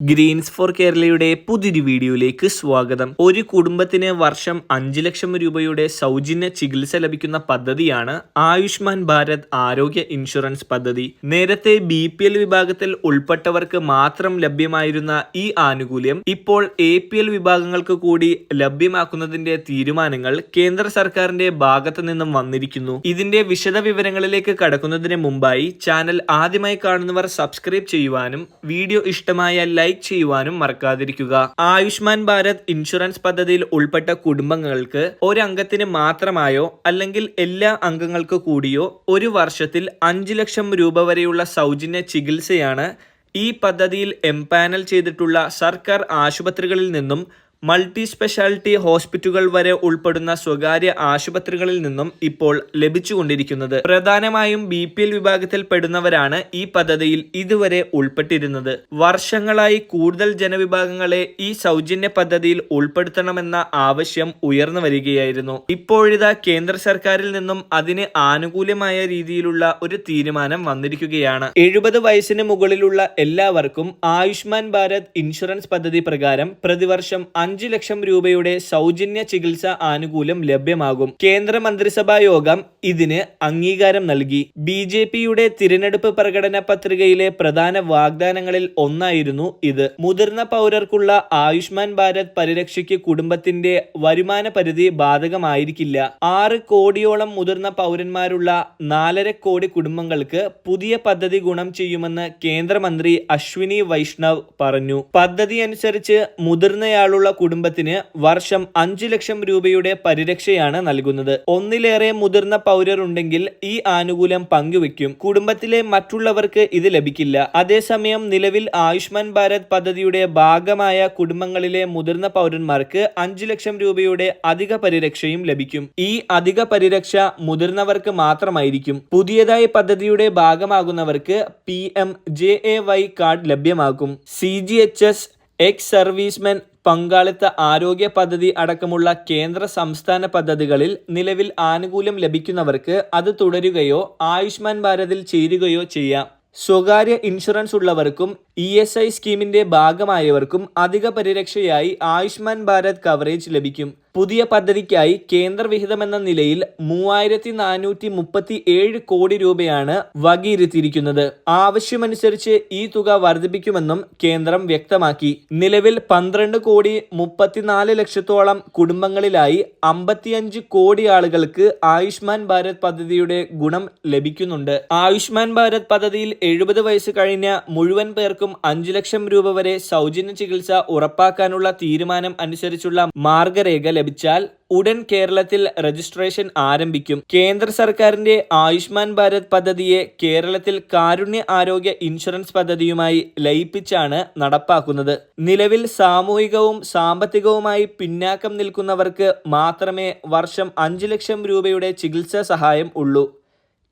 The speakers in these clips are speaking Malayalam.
ഗ്രീൻസ് ഫോർ കേരളയുടെ പുതിയൊരു വീഡിയോയിലേക്ക് സ്വാഗതം. ഒരു കുടുംബത്തിന് വർഷം അഞ്ച് ലക്ഷം രൂപയുടെ സൗജന്യ ചികിത്സ ലഭിക്കുന്ന പദ്ധതിയാണ് ആയുഷ്മാൻ ഭാരത് ആരോഗ്യ ഇൻഷുറൻസ് പദ്ധതി. നേരത്തെ ബി പി എൽ വിഭാഗത്തിൽ ഉൾപ്പെട്ടവർക്ക് മാത്രം ലഭ്യമായിരുന്ന ഈ ആനുകൂല്യം ഇപ്പോൾ എ പി എൽ വിഭാഗങ്ങൾക്ക് കൂടി ലഭ്യമാക്കുന്നതിന്റെ തീരുമാനങ്ങൾ കേന്ദ്ര സർക്കാരിന്റെ ഭാഗത്തു നിന്നും വന്നിരിക്കുന്നു. ഇതിന്റെ വിശദ വിവരങ്ങളിലേക്ക് കടക്കുന്നതിന് മുമ്പായി ചാനൽ ആദ്യമായി കാണുന്നവർ സബ്സ്ക്രൈബ് ചെയ്യുവാനും വീഡിയോ ഇഷ്ടമായ ലൈക്ക് ചെയ്യുവാനും മറക്കാതിരിക്കുക. ആയുഷ്മാൻ ഭാരത് ഇൻഷുറൻസ് പദ്ധതിയിൽ ഉൾപ്പെട്ട കുടുംബങ്ങൾക്ക് ഒരംഗത്തിന് മാത്രമായോ അല്ലെങ്കിൽ എല്ലാ അംഗങ്ങൾക്ക് കൂടിയോ ഒരു വർഷത്തിൽ അഞ്ച് ലക്ഷം രൂപ വരെയുള്ള സൗജന്യ ചികിത്സയാണ് ഈ പദ്ധതിയിൽ എംപാനൽ ചെയ്തിട്ടുള്ള സർക്കാർ ആശുപത്രികളിൽ നിന്നും മൾട്ടി സ്പെഷ്യാലിറ്റി ഹോസ്പിറ്റലുകൾ വരെ ഉൾപ്പെടുന്ന സ്വകാര്യ ആശുപത്രികളിൽ നിന്നും ഇപ്പോൾ ലഭിച്ചുകൊണ്ടിരിക്കുന്നത്. പ്രധാനമായും ബി പി എൽ വിഭാഗത്തിൽ പെടുന്നവരാണ് ഈ പദ്ധതിയിൽ ഇതുവരെ ഉൾപ്പെട്ടിരുന്നത്. വർഷങ്ങളായി കൂടുതൽ ജനവിഭാഗങ്ങളെ ഈ സൗജന്യ പദ്ധതിയിൽ ഉൾപ്പെടുത്തണമെന്ന ആവശ്യം ഉയർന്നു വരികയായിരുന്നു. ഇപ്പോഴിതാ കേന്ദ്ര സർക്കാരിൽ നിന്നും അതിന് ആനുകൂല്യമായ രീതിയിലുള്ള ഒരു തീരുമാനം വന്നിരിക്കുകയാണ്. എഴുപത് വയസ്സിന് മുകളിലുള്ള എല്ലാവർക്കും ആയുഷ്മാൻ ഭാരത് ഇൻഷുറൻസ് പദ്ധതി പ്രകാരം പ്രതിവർഷം അഞ്ച് ലക്ഷം രൂപയുടെ സൗജന്യ ചികിത്സ ആനുകൂല്യം ലഭ്യമാകും. കേന്ദ്ര മന്ത്രിസഭാ യോഗം ഇതിന് അംഗീകാരം നൽകി. ബി ജെ പിയുടെ തിരഞ്ഞെടുപ്പ് പ്രകടന പത്രികയിലെ പ്രധാന വാഗ്ദാനങ്ങളിൽ ഒന്നായിരുന്നു ഇത്. മുതിർന്ന പൗരർക്കുള്ള ആയുഷ്മാൻ ഭാരത് പരിരക്ഷയ്ക്ക് കുടുംബത്തിന്റെ വരുമാന പരിധി ബാധകമായിരിക്കില്ല. ആറ് കോടിയോളം മുതിർന്ന പൗരന്മാരുള്ള നാലര കോടി കുടുംബങ്ങൾക്ക് പുതിയ പദ്ധതി ഗുണം ചെയ്യുമെന്ന് കേന്ദ്രമന്ത്രി അശ്വിനി വൈഷ്ണവ് പറഞ്ഞു. പദ്ധതി അനുസരിച്ച് മുതിർന്നയാളുള്ള കുടുംബത്തിന് വർഷം അഞ്ചു ലക്ഷം രൂപയുടെ പരിരക്ഷയാണ് നൽകുന്നത്. ഒന്നിലേറെ മുതിർന്ന പൗരരുണ്ടെങ്കിൽ ഈ ആനുകൂല്യം പങ്കുവെക്കും കുടുംബത്തിലെ മറ്റുള്ളവർക്ക് ഇത് ലഭിക്കില്ല. അതേസമയം നിലവിൽ ആയുഷ്മാൻ ഭാരത് പദ്ധതിയുടെ ഭാഗമായ കുടുംബങ്ങളിലെ മുതിർന്ന പൗരന്മാർക്ക് അഞ്ചു ലക്ഷം രൂപയുടെ അധിക പരിരക്ഷയും ലഭിക്കും. ഈ അധിക പരിരക്ഷ മുതിർന്നവർക്ക് മാത്രമായിരിക്കും. പുതിയതായി പദ്ധതിയുടെ ഭാഗമാകുന്നവർക്ക് P M J A Y card ലഭ്യമാക്കും C G H S ex servicemen പങ്കാളിത്ത ആരോഗ്യ പദ്ധതി അടക്കമുള്ള കേന്ദ്ര സംസ്ഥാന പദ്ധതികളിൽ നിലവിൽ ആനുകൂല്യം ലഭിക്കുന്നവർക്ക് അത് തുടരുകയോ ആയുഷ്മാൻ ഭാരതിൽ ചേരുകയോ ചെയ്യാം. സ്വകാര്യ ഇൻഷുറൻസ് ഉള്ളവർക്കും ഇ എസ് ഐ സ്കീമിന്റെ ഭാഗമായവർക്കും അധിക പരിരക്ഷയായി ആയുഷ്മാൻ ഭാരത് കവറേജ് ലഭിക്കും. പുതിയ പദ്ധതിക്കായി കേന്ദ്രവിഹിതമെന്ന നിലയിൽ മൂവായിരത്തി നാനൂറ്റി മുപ്പത്തി ഏഴ് കോടി രൂപയാണ് വകയിരുത്തിയിരിക്കുന്നത്. ആവശ്യമനുസരിച്ച് ഈ തുക വർദ്ധിപ്പിക്കുമെന്നും കേന്ദ്രം വ്യക്തമാക്കി. നിലവിൽ പന്ത്രണ്ട് കോടി മുപ്പത്തിനാല് ലക്ഷത്തോളം കുടുംബങ്ങളിലായി അമ്പത്തിയഞ്ച് കോടി ആളുകൾക്ക് ആയുഷ്മാൻ ഭാരത് പദ്ധതിയുടെ ഗുണം ലഭിക്കുന്നുണ്ട്. ആയുഷ്മാൻ ഭാരത് പദ്ധതിയിൽ എഴുപത് വയസ്സ് കഴിഞ്ഞ മുഴുവൻ പേർക്കും അഞ്ചു ലക്ഷം രൂപ വരെ സൗജന്യ ചികിത്സ ഉറപ്പാക്കാനുള്ള തീരുമാനം അനുസരിച്ചുള്ള മാർഗരേഖ ലഭിച്ചാൽ ഉടൻ കേരളത്തിൽ രജിസ്ട്രേഷൻ ആരംഭിക്കും. കേന്ദ്ര സർക്കാരിന്റെ ആയുഷ്മാൻ ഭാരത് പദ്ധതിയെ കേരളത്തിൽ കാരുണ്യ ആരോഗ്യ ഇൻഷുറൻസ് പദ്ധതിയുമായി ലയിപ്പിച്ചാണ് നടപ്പാക്കുന്നത്. നിലവിൽ സാമൂഹികവും സാമ്പത്തികവുമായി പിന്നാക്കം നിൽക്കുന്നവർക്ക് മാത്രമേ വർഷം അഞ്ചു ലക്ഷം രൂപയുടെ ചികിത്സാ സഹായം ഉള്ളൂ.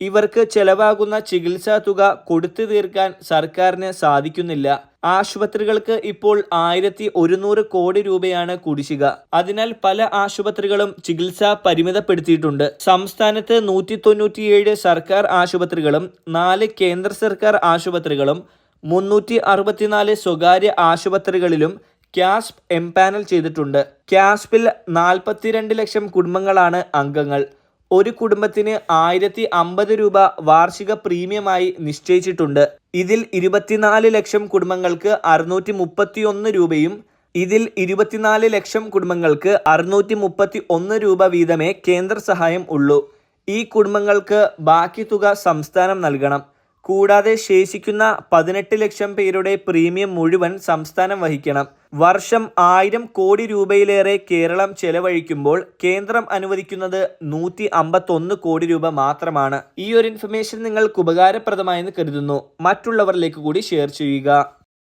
ഇവർക്ക് ചെലവാകുന്ന ചികിത്സാ തുക കൊടുത്തു തീർക്കാൻ സർക്കാരിന് സാധിക്കുന്നില്ല. ആശുപത്രികൾക്ക് ഇപ്പോൾ ആയിരത്തി ഒരുന്നൂറ് കോടി രൂപയാണ് കുടിശ്ശിക. അതിനാൽ പല ആശുപത്രികളും ചികിത്സ പരിമിതപ്പെടുത്തിയിട്ടുണ്ട്. സംസ്ഥാനത്ത് നൂറ്റി തൊണ്ണൂറ്റിയേഴ് സർക്കാർ ആശുപത്രികളും നാല് കേന്ദ്ര സർക്കാർ ആശുപത്രികളും മുന്നൂറ്റി അറുപത്തിനാല് സ്വകാര്യ ആശുപത്രികളിലും ക്യാസ്പ് എംപാനൽ ചെയ്തിട്ടുണ്ട്. ക്യാസ്പിൽ നാൽപ്പത്തിരണ്ട് ലക്ഷം കുടുംബങ്ങളാണ് അംഗങ്ങൾ. ഒരു കുടുംബത്തിന് ആയിരത്തി അമ്പത് രൂപ വാർഷിക പ്രീമിയമായി നിശ്ചയിച്ചിട്ടുണ്ട്. ഇതിൽ ഇരുപത്തിനാല് ലക്ഷം കുടുംബങ്ങൾക്ക് അറുന്നൂറ്റി മുപ്പത്തി ഒന്ന് രൂപയും ഇതിൽ ഇരുപത്തിനാല് ലക്ഷം കുടുംബങ്ങൾക്ക് അറുന്നൂറ്റി മുപ്പത്തി ഒന്ന് രൂപ വീതമേ കേന്ദ്ര സഹായം ഉള്ളൂ. ഈ കുടുംബങ്ങൾക്ക് ബാക്കി തുക സംസ്ഥാനം നൽകണം. കൂടാതെ ശേഷിക്കുന്ന പതിനെട്ട് ലക്ഷം പേരുടെ പ്രീമിയം മുഴുവൻ സംസ്ഥാനം വഹിക്കണം. വർഷം ആയിരം കോടി രൂപയിലേറെ കേരളം ചെലവഴിക്കുമ്പോൾ കേന്ദ്രം അനുവദിക്കുന്നത് നൂറ്റി അമ്പത്തൊന്ന് കോടി രൂപ മാത്രമാണ്. ഈ ഒരു ഇൻഫർമേഷൻ നിങ്ങൾക്ക് ഉപകാരപ്രദമായെന്ന് കരുതുന്നു. മറ്റുള്ളവരിലേക്ക് കൂടി ഷെയർ ചെയ്യുക.